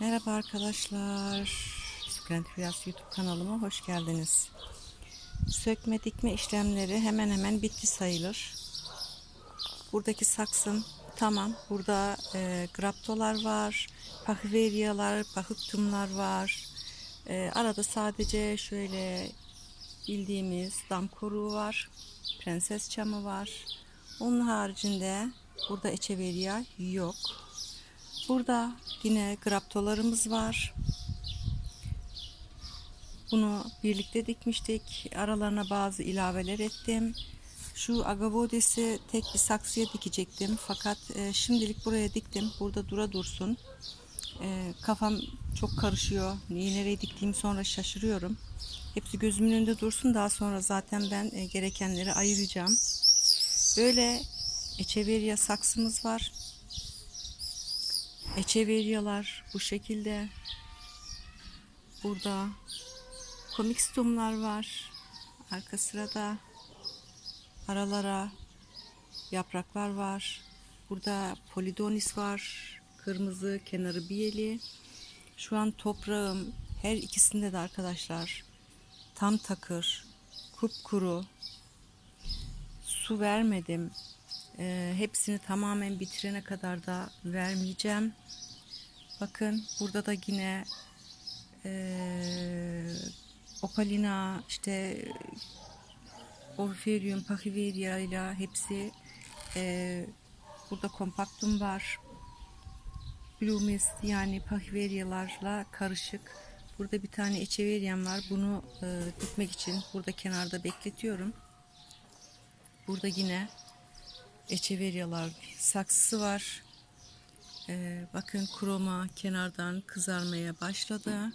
Merhaba arkadaşlar. Sukulent Hülyas YouTube kanalıma hoş geldiniz. Sökme dikme işlemleri hemen hemen bitti sayılır. Buradaki saksım tamam. Burada e, graptolar var, pahiveriyalar, pahıktumlar var. E, arada sadece şöyle bildiğimiz dam koruğu var. Prenses çamı var. Onun haricinde burada echeveria yok. Burada yine graptolarımız var. Bunu birlikte dikmiştik. Aralarına bazı ilaveler ettim. Şu agavodesi tek bir saksıya dikecektim. Fakat e, şimdilik buraya diktim. Burada dura dursun. E, kafam çok karışıyor. Neyi nereye diktiğimi sonra şaşırıyorum. Hepsi gözümün önünde dursun. Daha sonra zaten ben e, gerekenleri ayıracağım. Böyle echeveria saksımız var. Echeveryalar bu şekilde. Burada komik stomlar var. Arka sırada aralara yapraklar var. Burada polidonis var. Kırmızı kenarı biyeli. Şu an toprağım her ikisinde de arkadaşlar tam takır, kupkuru. Su vermedim. Ee, hepsini tamamen bitirene kadar da vermeyeceğim. Bakın burada da yine ee, opalina işte Oriferium, Pachiveria ile hepsi ee, burada kompaktum var. Blumis yani Pachiverialarla karışık. Burada bir tane Echeveriam var. Bunu e, dikmek için burada kenarda bekletiyorum. Burada yine Echeveryalar saksısı var. Ee, bakın kroma kenardan kızarmaya başladı.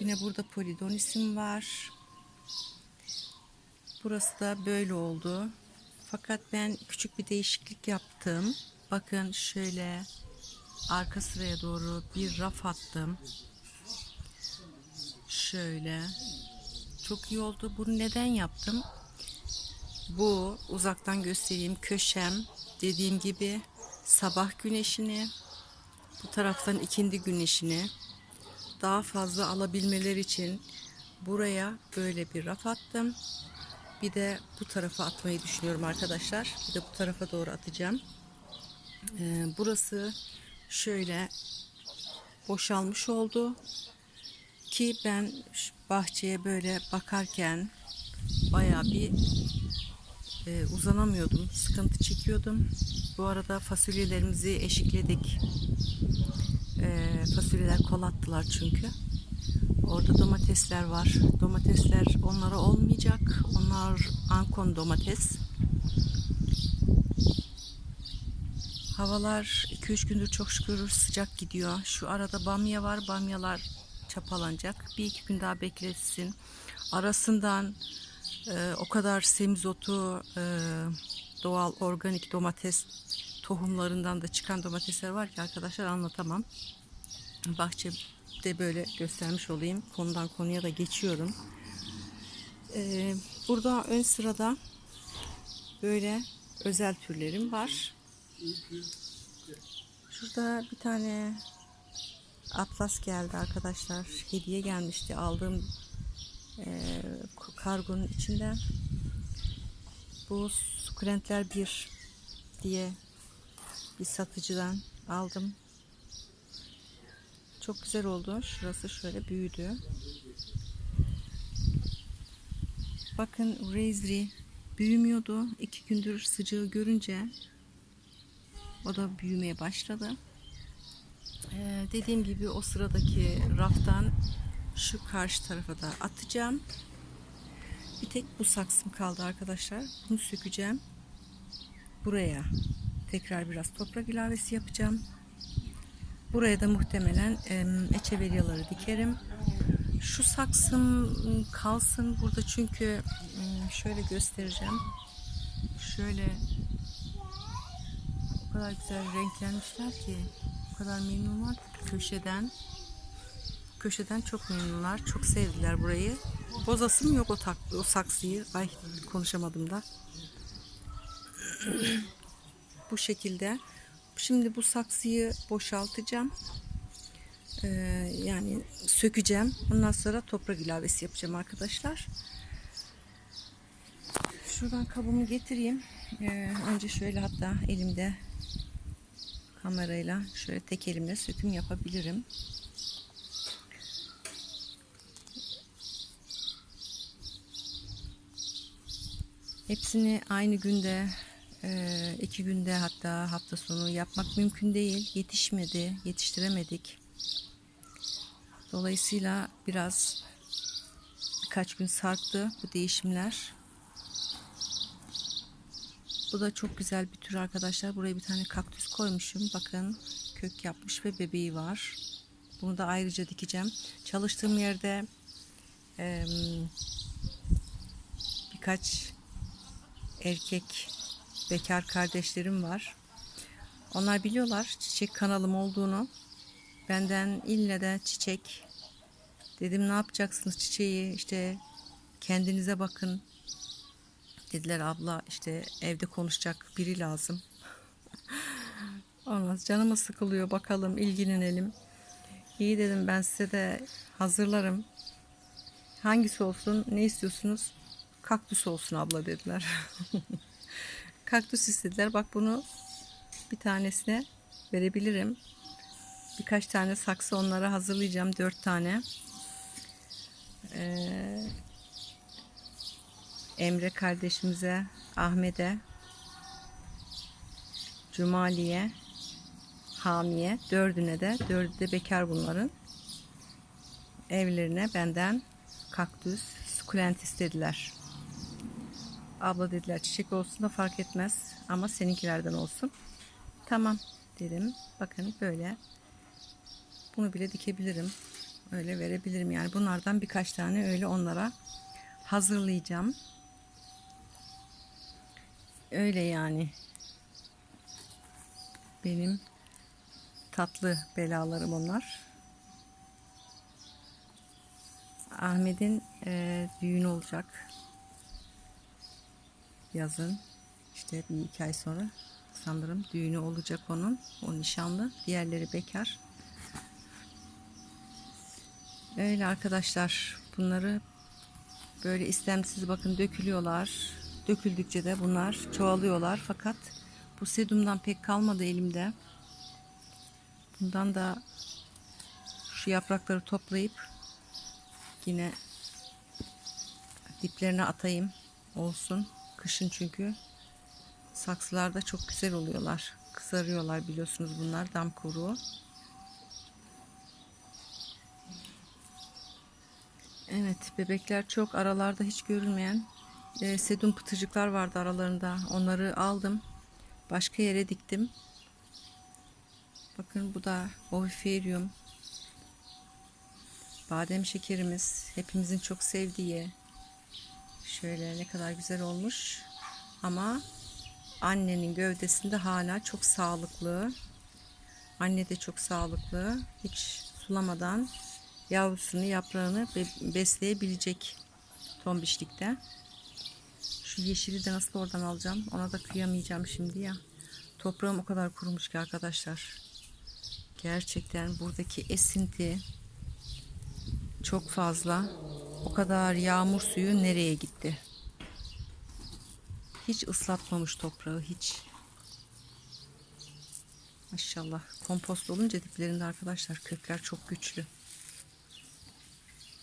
Yine burada polidonisim var. Burası da böyle oldu. Fakat ben küçük bir değişiklik yaptım. Bakın şöyle arka sıraya doğru bir raf attım. Şöyle. Çok iyi oldu. Bunu neden yaptım? Bu uzaktan göstereyim köşem dediğim gibi sabah güneşini bu taraftan ikindi güneşini daha fazla alabilmeler için buraya böyle bir raf attım. Bir de bu tarafa atmayı düşünüyorum arkadaşlar. Bir de bu tarafa doğru atacağım. Ee, burası şöyle boşalmış oldu ki ben bahçeye böyle bakarken bayağı bir e, uzanamıyordum. Sıkıntı çekiyordum. Bu arada fasulyelerimizi eşikledik. E, fasulyeler kol attılar çünkü. Orada domatesler var. Domatesler onlara olmayacak. Onlar ankon domates. Havalar 2-3 gündür çok şükür sıcak gidiyor. Şu arada bamya var. Bamyalar çapalanacak. Bir iki gün daha bekletsin. Arasından ee, o kadar semizotu, e, doğal organik domates tohumlarından da çıkan domatesler var ki arkadaşlar anlatamam. Bahçede böyle göstermiş olayım. Konudan konuya da geçiyorum. Ee, burada ön sırada böyle özel türlerim var. Şurada bir tane atlas geldi arkadaşlar. Hediye gelmişti. Aldığım e, kargonun içinden bu sukulentler bir diye bir satıcıdan aldım. Çok güzel oldu. Şurası şöyle büyüdü. Bakın Raspberry büyümüyordu. İki gündür sıcağı görünce o da büyümeye başladı. Ee, dediğim gibi o sıradaki raftan şu karşı tarafa da atacağım. Bir tek bu saksım kaldı arkadaşlar. Bunu sökeceğim. Buraya tekrar biraz toprak ilavesi yapacağım. Buraya da muhtemelen echeveryaları dikerim. Şu saksım kalsın burada çünkü şöyle göstereceğim. Şöyle o kadar güzel renklenmişler ki o kadar memnun var köşeden köşeden çok memnunlar. Çok sevdiler burayı. Bozasım yok o, tak, o saksıyı. Ay konuşamadım da. Bu şekilde. Şimdi bu saksıyı boşaltacağım. Ee, yani sökeceğim. Ondan sonra toprak ilavesi yapacağım arkadaşlar. Şuradan kabımı getireyim. Ee, önce şöyle hatta elimde kamerayla şöyle tek elimle söküm yapabilirim. Hepsini aynı günde, e, iki günde hatta hafta sonu yapmak mümkün değil. Yetişmedi, yetiştiremedik. Dolayısıyla biraz birkaç gün sarktı bu değişimler. Bu da çok güzel bir tür arkadaşlar. Buraya bir tane kaktüs koymuşum. Bakın kök yapmış ve bebeği var. Bunu da ayrıca dikeceğim. Çalıştığım yerde birkaç erkek bekar kardeşlerim var. Onlar biliyorlar çiçek kanalım olduğunu. Benden ille de çiçek dedim ne yapacaksınız çiçeği işte kendinize bakın dediler abla işte evde konuşacak biri lazım. Olmaz canımız sıkılıyor bakalım ilgilenelim. İyi dedim ben size de hazırlarım. Hangisi olsun ne istiyorsunuz? Kaktüs olsun abla dediler. Kaktüs istediler. Bak bunu bir tanesine verebilirim. Birkaç tane saksı onlara hazırlayacağım. Dört tane. Ee, Emre kardeşimize, Ahmet'e, Cumali'ye, Hami'ye, dördüne de, dördü de bekar bunların. Evlerine benden kaktüs, sukulent istediler. Abla dediler çiçek olsun da fark etmez ama seninkilerden olsun. Tamam dedim. Bakın böyle. Bunu bile dikebilirim. Öyle verebilirim yani. Bunlardan birkaç tane öyle onlara hazırlayacağım. Öyle yani. Benim tatlı belalarım onlar. Ahmet'in e, düğünü olacak. Yazın. işte bir iki ay sonra sanırım düğünü olacak onun. O nişanlı. Diğerleri bekar. Öyle arkadaşlar. Bunları böyle istemsiz bakın dökülüyorlar. Döküldükçe de bunlar çoğalıyorlar. Fakat bu sedumdan pek kalmadı elimde. Bundan da şu yaprakları toplayıp yine diplerine atayım olsun. Kışın çünkü saksılarda çok güzel oluyorlar. Kızarıyorlar biliyorsunuz bunlar dam kuruğu. Evet bebekler çok aralarda hiç görülmeyen e, sedum pıtırcıklar vardı aralarında. Onları aldım. Başka yere diktim. Bakın bu da Oviferium. Badem şekerimiz. Hepimizin çok sevdiği. Şöyle ne kadar güzel olmuş. Ama annenin gövdesinde hala çok sağlıklı. Anne de çok sağlıklı. Hiç sulamadan yavrusunu, yaprağını be- besleyebilecek tombişlikte. Şu yeşili de nasıl oradan alacağım? Ona da kıyamayacağım şimdi ya. Toprağım o kadar kurumuş ki arkadaşlar. Gerçekten buradaki esinti çok fazla. O kadar yağmur suyu nereye gitti? Hiç ıslatmamış toprağı hiç. Maşallah. Kompost olunca diplerinde arkadaşlar kökler çok güçlü.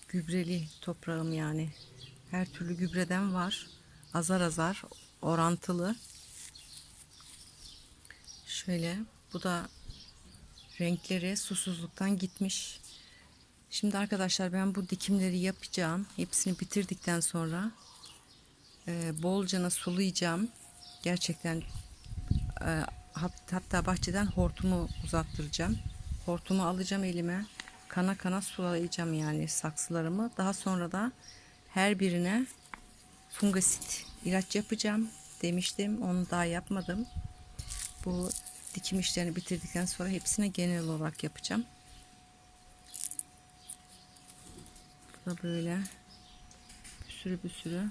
Gübreli toprağım yani. Her türlü gübreden var. Azar azar orantılı. Şöyle bu da renkleri susuzluktan gitmiş. Şimdi arkadaşlar ben bu dikimleri yapacağım. Hepsini bitirdikten sonra e, bolcana sulayacağım. Gerçekten e, hat- hatta bahçeden hortumu uzattıracağım. Hortumu alacağım elime. Kana kana sulayacağım yani saksılarımı. Daha sonra da her birine fungasit ilaç yapacağım demiştim. Onu daha yapmadım. Bu dikim işlerini bitirdikten sonra hepsine genel olarak yapacağım. da böyle bir sürü bir sürü.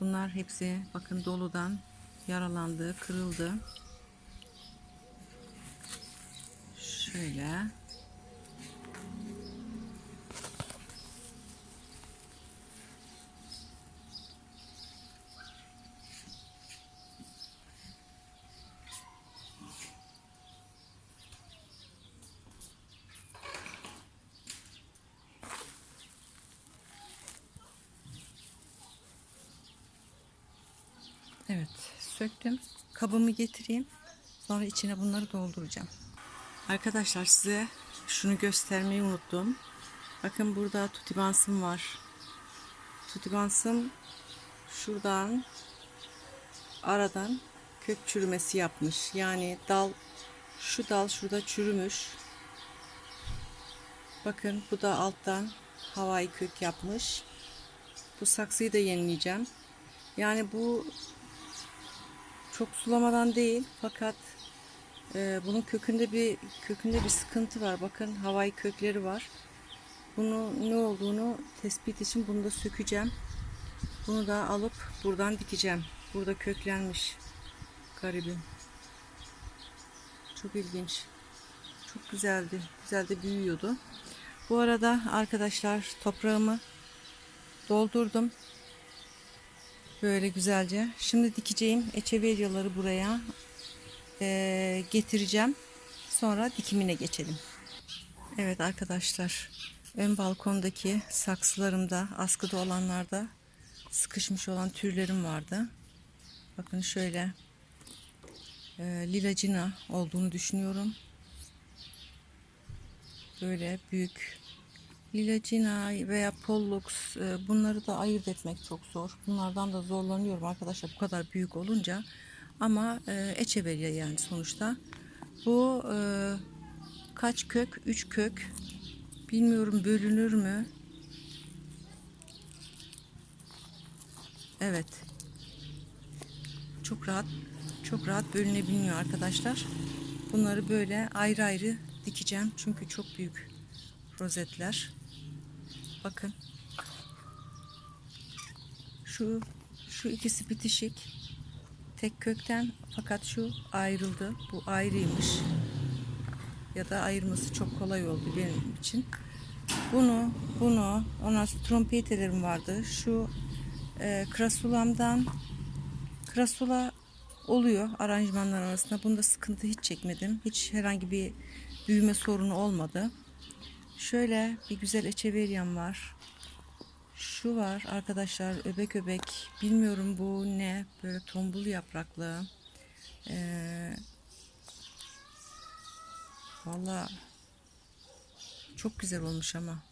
Bunlar hepsi bakın doludan yaralandı, kırıldı. Şöyle. Evet, söktüm. Kabımı getireyim. Sonra içine bunları dolduracağım. Arkadaşlar size şunu göstermeyi unuttum. Bakın burada tutibansım var. Tutibansım şuradan aradan kök çürümesi yapmış. Yani dal şu dal şurada çürümüş. Bakın bu da alttan havai kök yapmış. Bu saksıyı da yenileyeceğim. Yani bu çok sulamadan değil fakat e, bunun kökünde bir kökünde bir sıkıntı var. Bakın havai kökleri var. Bunu ne olduğunu tespit için bunu da sökeceğim. Bunu da alıp buradan dikeceğim. Burada köklenmiş. Garibim. Çok ilginç. Çok güzeldi. Güzel de büyüyordu. Bu arada arkadaşlar toprağımı doldurdum. Böyle güzelce. Şimdi dikeceğim echeveryaları buraya eee, getireceğim. Sonra dikimine geçelim. Evet arkadaşlar. Ön balkondaki saksılarımda, askıda olanlarda sıkışmış olan türlerim vardı. Bakın şöyle e, lilacina olduğunu düşünüyorum. Böyle büyük lilacina veya pollux e, bunları da ayırt etmek çok zor. Bunlardan da zorlanıyorum arkadaşlar bu kadar büyük olunca. Ama echeveria yani sonuçta. Bu e, kaç kök? 3 kök. Bilmiyorum bölünür mü? Evet. Çok rahat çok rahat bölünebiliyor arkadaşlar. Bunları böyle ayrı ayrı dikeceğim çünkü çok büyük rozetler. Bakın. Şu şu ikisi bitişik. Tek kökten fakat şu ayrıldı. Bu ayrıymış. Ya da ayırması çok kolay oldu benim için. Bunu, bunu, ondan sonra trompetelerim vardı. Şu e, krasulamdan krasula oluyor aranjmanlar arasında. Bunda sıkıntı hiç çekmedim. Hiç herhangi bir büyüme sorunu olmadı. Şöyle bir güzel echeveryam var. Şu var arkadaşlar öbek öbek. Bilmiyorum bu ne. Böyle tombul yapraklı. Ee, Valla çok güzel olmuş ama.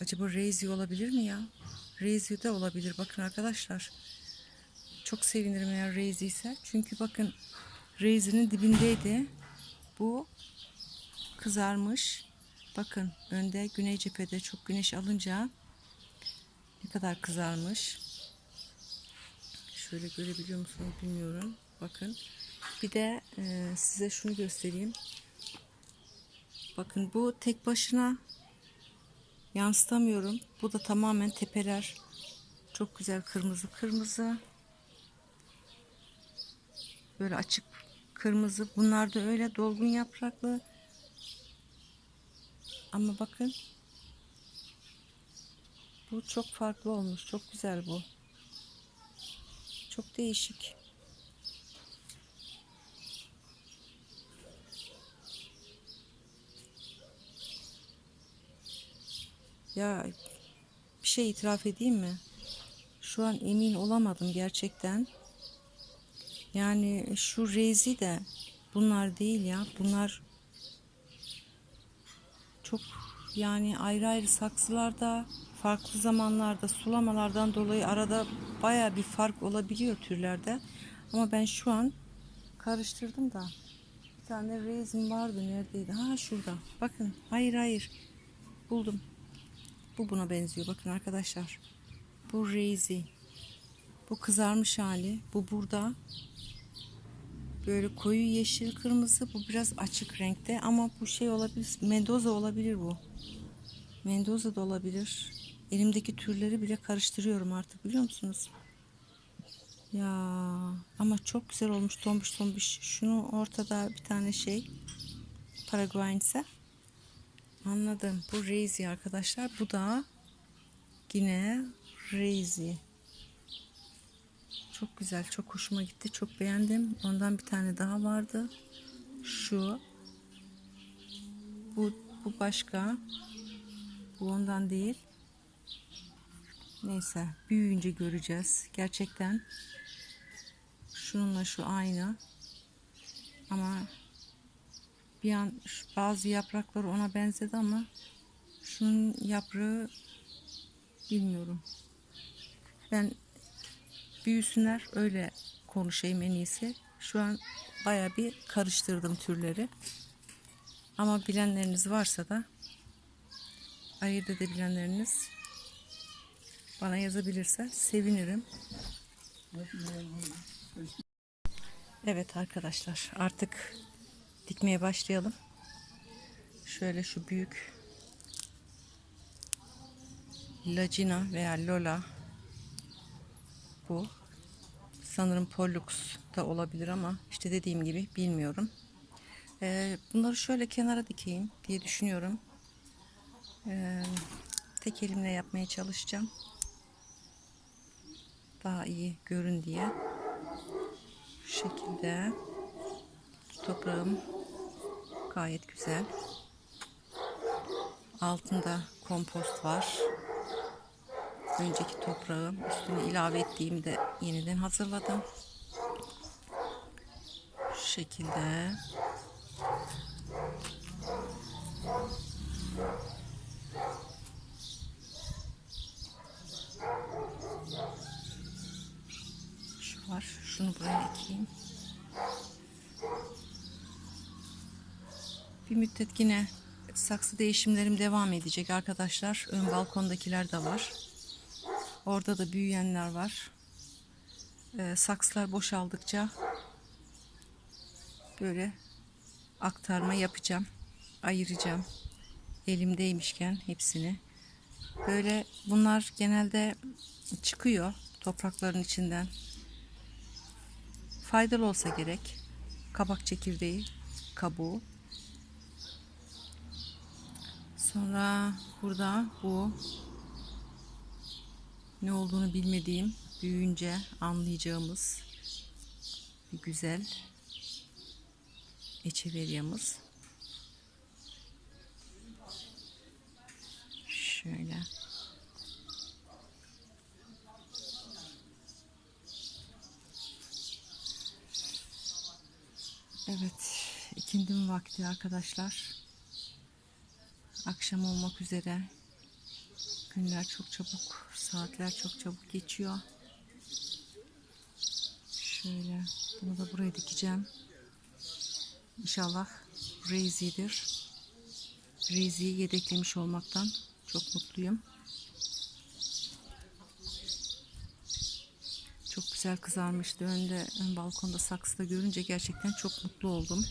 Acaba Reizi olabilir mi ya? Reizi de olabilir. Bakın arkadaşlar. Çok sevinirim eğer Reizi ise. Çünkü bakın Reizi'nin dibindeydi. Bu kızarmış. Bakın önde güney cephede çok güneş alınca ne kadar kızarmış. Şöyle görebiliyor musunuz bilmiyorum. Bakın. Bir de e, size şunu göstereyim. Bakın bu tek başına yansıtamıyorum. Bu da tamamen tepeler. Çok güzel kırmızı kırmızı. Böyle açık kırmızı. Bunlar da öyle dolgun yapraklı. Ama bakın. Bu çok farklı olmuş. Çok güzel bu. Çok değişik. Ya bir şey itiraf edeyim mi? Şu an emin olamadım gerçekten. Yani şu rezi de bunlar değil ya. Bunlar çok yani ayrı ayrı saksılarda farklı zamanlarda sulamalardan dolayı arada baya bir fark olabiliyor türlerde. Ama ben şu an karıştırdım da bir tane rezin vardı neredeydi? Ha şurada. Bakın hayır hayır buldum. Bu buna benziyor. Bakın arkadaşlar. Bu reizi. Bu kızarmış hali. Bu burada. Böyle koyu yeşil kırmızı. Bu biraz açık renkte. Ama bu şey olabilir. Mendoza olabilir bu. Mendoza da olabilir. Elimdeki türleri bile karıştırıyorum artık biliyor musunuz? Ya ama çok güzel olmuş tombiş tombiş. Şunu ortada bir tane şey Paraguayense. Anladım. Bu Reizi arkadaşlar. Bu da yine Reizi. Çok güzel. Çok hoşuma gitti. Çok beğendim. Ondan bir tane daha vardı. Şu. Bu, bu başka. Bu ondan değil. Neyse. Büyüyünce göreceğiz. Gerçekten şununla şu aynı. Ama bir an bazı yaprakları ona benzedi ama şunun yaprağı bilmiyorum. Ben büyüsünler öyle konuşayım en iyisi. Şu an baya bir karıştırdım türleri. Ama bilenleriniz varsa da ayırt edebilenleriniz bana yazabilirse sevinirim. Evet arkadaşlar artık dikmeye başlayalım. Şöyle şu büyük Lacina veya Lola bu. Sanırım Pollux da olabilir ama işte dediğim gibi bilmiyorum. Ee, bunları şöyle kenara dikeyim diye düşünüyorum. Ee, tek elimle yapmaya çalışacağım. Daha iyi görün diye. Şu şekilde toprağım gayet güzel. Altında kompost var. Önceki toprağım üstüne ilave ettiğimde yeniden hazırladım. Şu şekilde. Şu var. Şunu buraya ekeyim. Bir müddet yine saksı değişimlerim devam edecek arkadaşlar. Ön balkondakiler de var. Orada da büyüyenler var. Ee, saksılar boşaldıkça böyle aktarma yapacağım. Ayıracağım. Elimdeymişken hepsini. Böyle bunlar genelde çıkıyor toprakların içinden. Faydalı olsa gerek. Kabak çekirdeği, kabuğu. Sonra burada bu ne olduğunu bilmediğim büyüyünce anlayacağımız bir güzel eçeveryamız. Şöyle. Evet, ikindim vakti arkadaşlar. Akşam olmak üzere. Günler çok çabuk, saatler çok çabuk geçiyor. Şöyle, bunu da buraya dikeceğim. İnşallah Reizi'dir. Reizi'yi yedeklemiş olmaktan çok mutluyum. Çok güzel kızarmıştı. Önde ön balkonda saksıda görünce gerçekten çok mutlu oldum.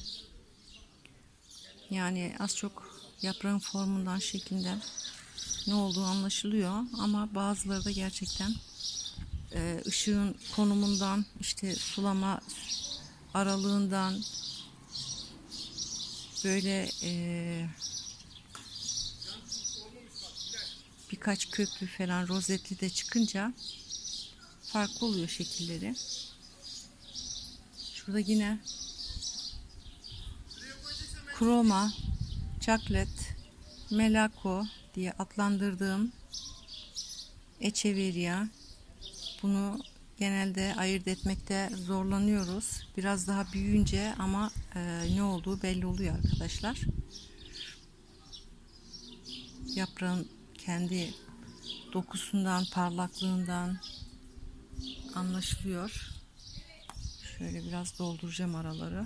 Yani az çok yaprağın formundan, şeklinden ne olduğu anlaşılıyor ama bazıları da gerçekten e, ışığın konumundan, işte sulama aralığından böyle e, birkaç köklü falan rozetli de çıkınca farklı oluyor şekilleri. Şurada yine kroma, chocolate, melako diye adlandırdığım echeveria. Bunu genelde ayırt etmekte zorlanıyoruz. Biraz daha büyüyünce ama e, ne olduğu belli oluyor arkadaşlar. Yaprağın kendi dokusundan, parlaklığından anlaşılıyor. Şöyle biraz dolduracağım araları.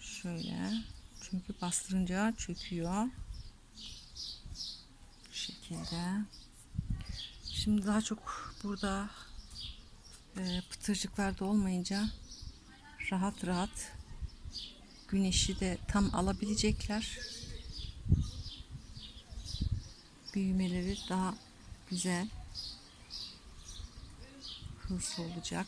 Şöyle. Çünkü bastırınca çöküyor. Şekilde. Şimdi daha çok burada e, pıtırcıklar da olmayınca rahat rahat güneşi de tam alabilecekler. Büyümeleri daha güzel hızlı olacak.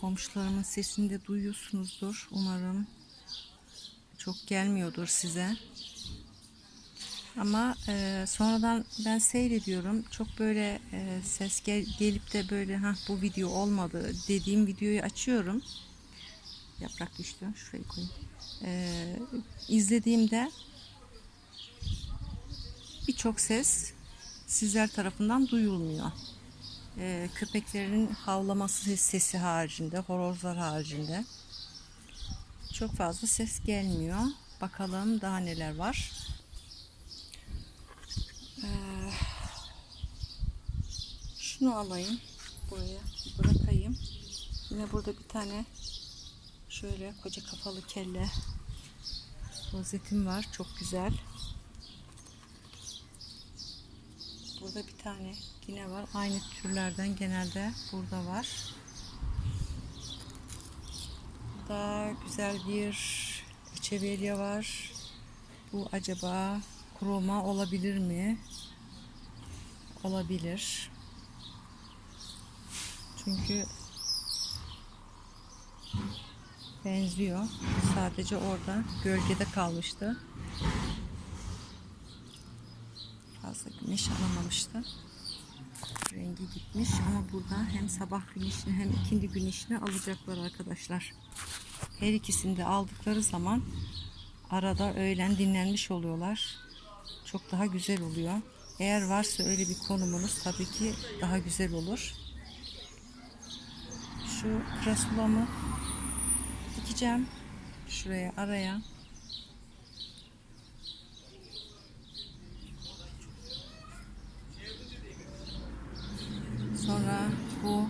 Komşularımın sesini de duyuyorsunuzdur umarım. Çok gelmiyordur size. Ama e, sonradan ben seyrediyorum. Çok böyle e, ses gel- gelip de böyle ha bu video olmadı dediğim videoyu açıyorum. Yaprak düştü. Şurayı koyayım. E, izlediğimde birçok ses sizler tarafından duyulmuyor. E, köpeklerin havlaması sesi haricinde, horozlar haricinde çok fazla ses gelmiyor. Bakalım daha neler var. Ee, şunu alayım buraya bırakayım. Yine burada bir tane şöyle koca kafalı kelle rozetim var. Çok güzel. Burada bir tane yine var. Aynı türlerden genelde burada var. Burada güzel bir echeveria var. Bu acaba kroma olabilir mi? Olabilir. Çünkü benziyor. Sadece orada gölgede kalmıştı. Fazla güneş alamamıştı. Rengi gitmiş ama burada hem sabah güneşini hem ikindi güneşini alacaklar arkadaşlar. Her ikisini de aldıkları zaman arada öğlen dinlenmiş oluyorlar. Çok daha güzel oluyor. Eğer varsa öyle bir konumunuz tabii ki daha güzel olur. Şu krasulamı dikeceğim. Şuraya araya. Sonra bu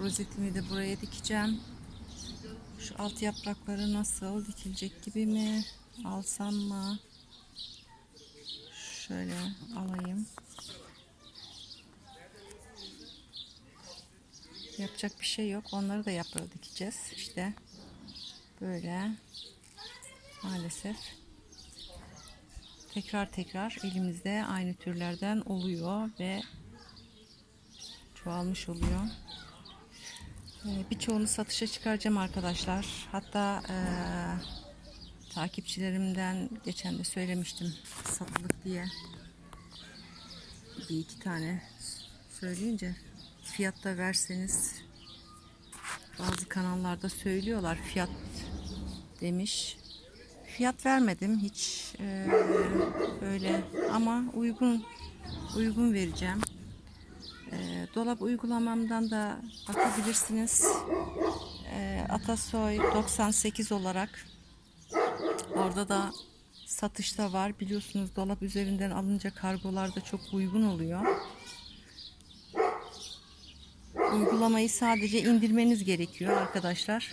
rozetimi de buraya dikeceğim. Şu alt yaprakları nasıl dikilecek gibi mi? Alsam mı? Şöyle alayım. Yapacak bir şey yok. Onları da yaprağı dikeceğiz. İşte böyle maalesef tekrar tekrar elimizde aynı türlerden oluyor ve çoğalmış oluyor. Ee, Birçoğunu satışa çıkaracağım arkadaşlar. Hatta eee, takipçilerimden geçen de söylemiştim satılık diye. Bir iki tane söyleyince fiyatta verseniz bazı kanallarda söylüyorlar fiyat demiş. Fiyat vermedim hiç eee, böyle ama uygun uygun vereceğim. E, dolap uygulamamdan da bakabilirsiniz. E, Atasoy 98 olarak orada da satışta var. Biliyorsunuz dolap üzerinden alınca kargolarda çok uygun oluyor. Uygulamayı sadece indirmeniz gerekiyor arkadaşlar.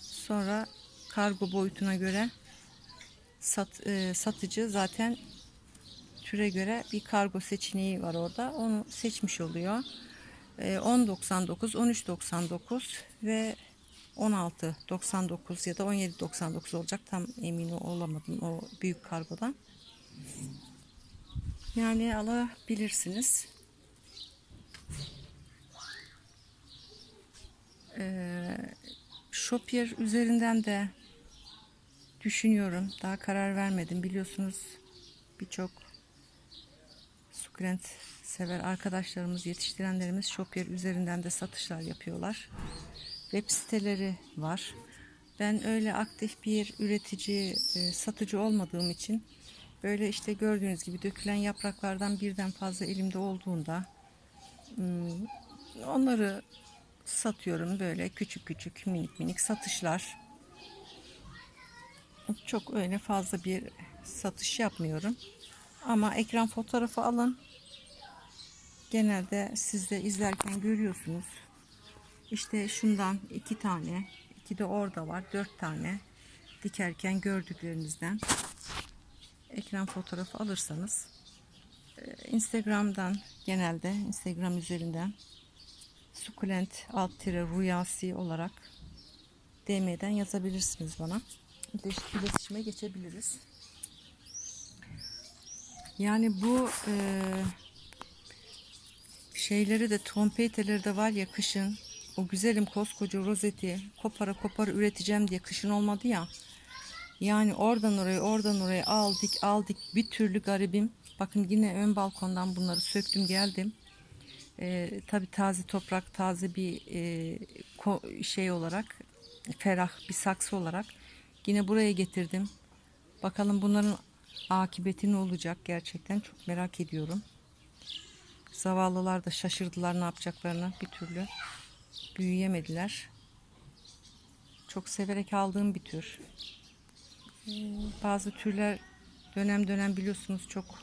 Sonra kargo boyutuna göre sat, e, satıcı zaten türe göre bir kargo seçeneği var orada. Onu seçmiş oluyor. Ee, 10.99, 13.99 ve 16.99 ya da 17.99 olacak. Tam emin olamadım o büyük kargodan. Yani alabilirsiniz. Shopier üzerinden de düşünüyorum. Daha karar vermedim. Biliyorsunuz birçok sukulent sever arkadaşlarımız, yetiştirenlerimiz Shopier üzerinden de satışlar yapıyorlar. Web siteleri var. Ben öyle aktif bir üretici, e, satıcı olmadığım için böyle işte gördüğünüz gibi dökülen yapraklardan birden fazla elimde olduğunda hmm, onları satıyorum böyle küçük küçük minik minik satışlar. Çok öyle fazla bir satış yapmıyorum. Ama ekran fotoğrafı alın. Genelde siz de izlerken görüyorsunuz. İşte şundan iki tane, iki de orada var, dört tane dikerken gördüklerinizden ekran fotoğrafı alırsanız e, Instagram'dan genelde Instagram üzerinden sukulent alt tire rüyasi olarak DM'den yazabilirsiniz bana. İlet- İletişime geçebiliriz. Yani bu e, şeyleri de trompeteleri de var ya kışın o güzelim koskoca rozeti kopara kopara üreteceğim diye kışın olmadı ya. Yani oradan oraya oradan oraya aldık aldık bir türlü garibim. Bakın yine ön balkondan bunları söktüm geldim. Ee, tabii taze toprak taze bir e, şey olarak ferah bir saksı olarak yine buraya getirdim. Bakalım bunların akıbeti ne olacak gerçekten çok merak ediyorum. Zavallılar da şaşırdılar ne yapacaklarını bir türlü büyüyemediler. Çok severek aldığım bir tür. Ee, Bazı türler dönem dönem biliyorsunuz çok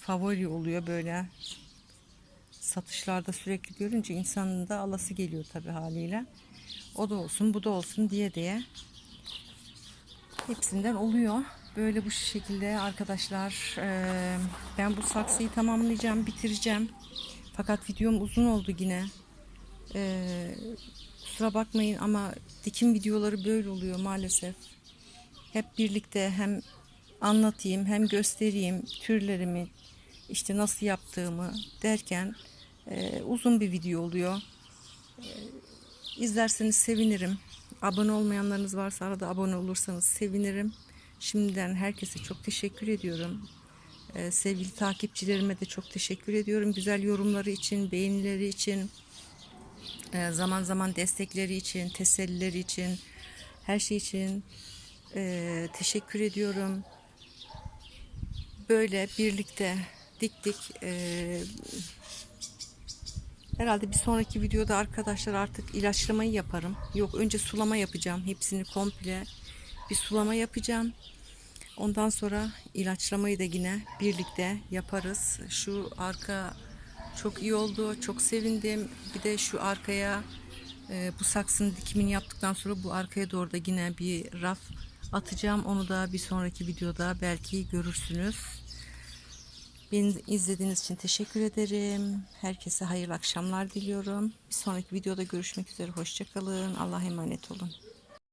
favori oluyor böyle. Satışlarda sürekli görünce insanın da alası geliyor tabii haliyle. O da olsun bu da olsun diye diye. Hepsinden oluyor. Böyle bu şekilde arkadaşlar eee, ben bu saksıyı tamamlayacağım bitireceğim. Fakat videom uzun oldu yine. Eee, kusura bakmayın ama dikim videoları böyle oluyor maalesef. Hep birlikte hem anlatayım hem göstereyim türlerimi işte nasıl yaptığımı derken eee, uzun bir video oluyor. İzlerseniz sevinirim. Abone olmayanlarınız varsa arada abone olursanız sevinirim. Şimdiden herkese çok teşekkür ediyorum. Ee, sevgili takipçilerime de çok teşekkür ediyorum. Güzel yorumları için, beğenileri için, e, zaman zaman destekleri için, tesellileri için, her şey için e, teşekkür ediyorum. Böyle birlikte diktik. E, Herhalde bir sonraki videoda arkadaşlar artık ilaçlamayı yaparım. Yok önce sulama yapacağım. Hepsini komple bir sulama yapacağım. Ondan sonra ilaçlamayı da yine birlikte yaparız. Şu arka çok iyi oldu. Çok sevindim. Bir de şu arkaya e, bu saksının dikimini yaptıktan sonra bu arkaya doğru da yine bir raf atacağım. Onu da bir sonraki videoda belki görürsünüz. Beni izlediğiniz için teşekkür ederim. Herkese hayırlı akşamlar diliyorum. Bir sonraki videoda görüşmek üzere. Hoşçakalın. Allah'a emanet olun.